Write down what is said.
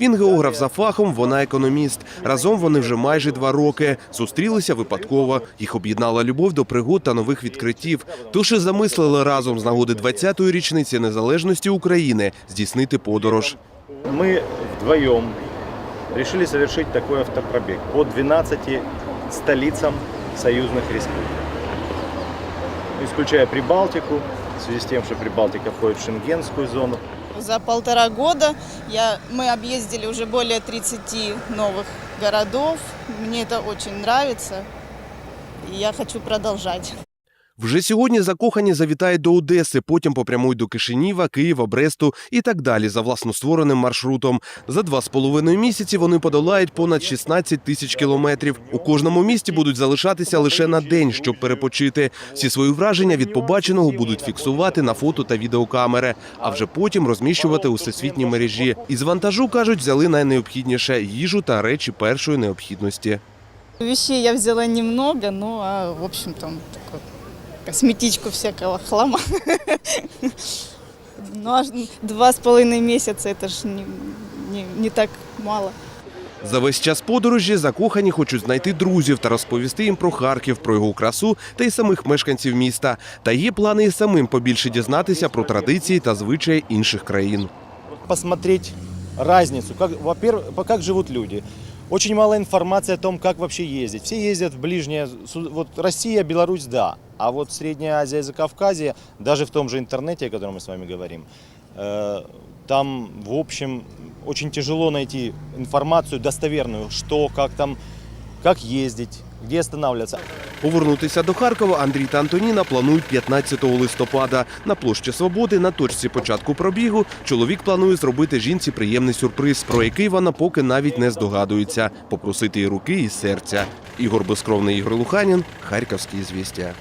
Він географ за фахом, вона економіст. Разом вони вже майже два роки. Зустрілися випадково. Їх об'єднала любов до пригод та нових відкриттів. Тож і замислили разом з нагоди 20-ї річниці незалежності України здійснити подорож. Мы вдвоем решили совершить такой автопробег по 12 столицам союзных республик. Исключая Прибалтику, в связи с тем, что Прибалтика входит в шенгенскую зону. За полтора года я, мы объездили уже более 30 новых городов. Мне это очень нравится. И я хочу продолжать. Вже сьогодні закохані завітають до Одеси, потім попрямують до Кишиніва, Києва, Бресту і так далі за власноствореним маршрутом. За два з половиною місяці вони подолають понад 16 тисяч кілометрів. У кожному місті будуть залишатися лише на день, щоб перепочити. Всі свої враження від побаченого будуть фіксувати на фото та відеокамери, а вже потім розміщувати у всесвітній мережі. Із вантажу кажуть, взяли найнеобхідніше їжу та речі першої необхідності. Вещей я взяла немного, но, а, в общем, там такую косметичку всякого хлама. Ну, аж два с половиной месяца, это ж не, не, не так мало. За весь час подорожі закохані хочуть знайти друзів та розповісти їм про Харків, про його красу та й самих мешканців міста. Та є плани і самим побільше дізнатися про традиції та звичаї інших країн. Посмотреть разницу, как, во-первых, как живут люди. Очень мало информации о том, как вообще ездить. Все ездят в ближнее, су- вот Россия, Беларусь, да. А вот Средняя Азия и Закавказье, даже в том же интернете, о котором мы с вами говорим, э, там, в общем, очень тяжело найти информацию достоверную, что, как там, как ездить, где останавливаться. Повернутися до Харкова Андрій та Антоніна планують 15 листопада. На площі Свободи на точці початку пробігу чоловік планує зробити жінці приємний сюрприз, про який вона поки навіть не здогадується. Попросити руки і серця. Ігор Безкровний, Ігор Луханін, Харківські звістя.